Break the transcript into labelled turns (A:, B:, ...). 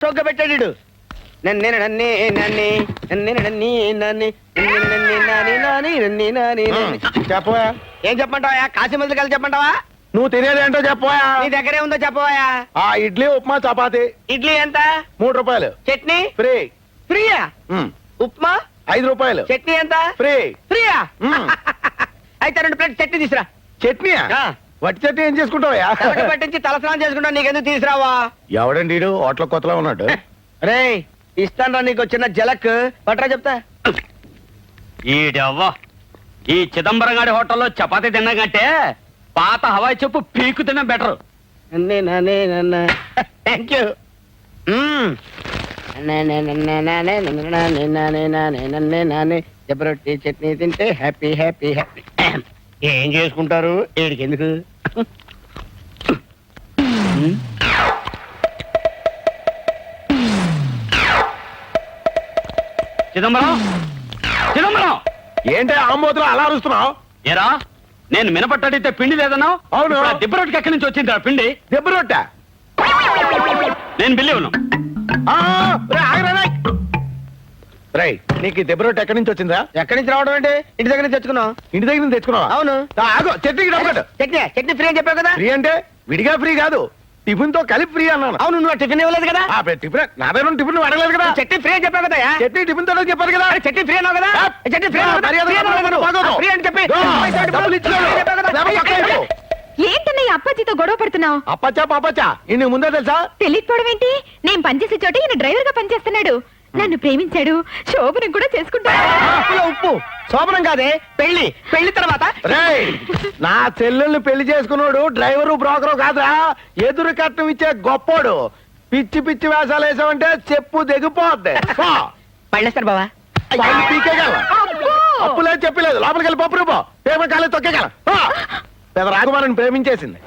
A: తొగ్గబెట్టాడు నన్నే నన్నే నన్నే నన్నే నన్నే నన్నే నన్నే నాని నాని నన్నే నాని
B: చెప్పవా?
A: ఏం కలిసి చెప్పంటావా
B: నువ్వు తినేది ఏంటో చెప్పవా?
A: నీ దగ్గరే ఉందో చెప్పవా
B: ఆ ఇడ్లీ ఉప్మా చపాతి.
A: ఇడ్లీ ఎంత?
B: మూడు రూపాయలు.
A: చట్నీ?
B: ఫ్రీ.
A: ఫ్రీయా? ఉప్మా?
B: ఐదు రూపాయలు.
A: చట్నీ ఎంత?
B: ఫ్రీ.
A: ఫ్రీయా? అయితే రెండు ప్లేట్ చట్నీ తీసురా. చట్నీయా?
B: వట్టి చట్నీ ఏం చేసుకుంటావా
A: తలకి పట్టించి తలస్నానం చేసుకుంటా నీకెందుకు తీసురావా
B: ఎవడండి హోటల్ కొత్తలో ఉన్నాడు
A: రే ఇస్తాను నీకు చిన్న జలక్ పట్రా చెప్తా
C: ఈడవ్వ ఈ చిదంబరం గారి హోటల్లో చపాతీ తినడం కంటే పాత హవాయి చెప్పు పీకు తినడం బెటర్
A: నన్నే నానే థ్యాంక్ యూ జబరొట్టి చట్నీ తింటే హ్యాపీ హ్యాపీ హ్యాపీ ఏం చేసుకుంటారు ఏడికి ఎందుకు
C: చిదంబరం? చిదంబరం!
B: ఏంటి ఆంబోతులు అలా అరుస్తున్నావు?
C: ఏరా నేను మినపట్టడితే పిండి లేదన్నావు?
B: అవును.
C: దిబ్బరొట్టుకి ఎక్కడి నుంచి వచ్చింది పిండి?
B: దెబ్బ రొట్టె
C: నేను బిల్లి
B: రేయ్. నీకు ఈ దెబ్బ ఎక్కడి నుంచి వచ్చిందా
A: ఎక్కడి నుంచి రావడం ఏంటి? ఇంటి దగ్గర నుంచి తెచ్చుకున్నాం
B: ఇంటి దగ్గర నుంచి తెచ్చుకున్నావా?
A: అవును.
B: ఆ, ఆగు చట్నీకి డబ్బు కట్టు.
A: చట్నీ చట్నీ ఫ్రీ అని చెప్పావు కదా?
B: ఫ్రీ అంటే విడిగా ఫ్రీ కాదు. టిఫిన్తో కలిపి ఫ్రీ అన్నాను.
A: అవును నువ్వు టిఫిన్ ఇవ్వలేదు కదా?
B: ఆ, పె- టిఫిన్ నా దగ్గర టిఫిన్ నువ్వు అడగలేదు కదా?
A: చట్నీ ఫ్రీ అని చెప్పావు కదా
B: చట్నీ టిఫిన్తో చెప్పారు కదా?
A: చట్నీ ఫ్రీ అన్నావు కదా?
B: ఆ,
A: చట్నీ ఫ్రీ అన్నావు కదా? కదా అని చెప్పి
B: దో,
A: పైసలు
B: డబ్బులు ఇచ్చాను.
A: ఫ్రీ అని చెప్పావు కదా?
B: లేకపోతే పక్కన ఇవ్వు.
D: ఏంటన్నయ్య అప్పాజీతో గొడవ పడుతున్నావు?
B: అప్పచ్చా పాపచ్చా? ఇన్ని ముందే తెలుసా?
D: తెలియకపోవడం ఏంటి? నేను పనిచేసే చోట ఈయన డ్రైవర్గా పనిచేస్తున్నాడు. నన్ను ప్రేమించాడు. శోభనం కూడా చేసుకుంటాడు
A: ఉప్పు. శోభనం కాదే పెళ్ళి పెళ్ళి తర్వాత.
B: రేయ్ నా చెల్లెల్ని పెళ్ళి చేసుకున్నాడు డ్రైవరు బ్రోకరు కాదురా. ఎదురు కట్నం ఇచ్చే గొప్పోడు. పిచ్చి పిచ్చి వేషాలు వేసావంటే చెప్పు దిగిపోద్ది పో.
A: పళ్ళేస్తారు బావా.
B: పళ్ళు పీకేయగల
D: అబ్బో!
B: అప్పు లేదు. చెప్పలేదు లోపలికి వెళ్ళి పప్పు రూపో పేమ కాలే తొక్కేగల పెద్ద రాకుమారిని ప్రేమించేసింది.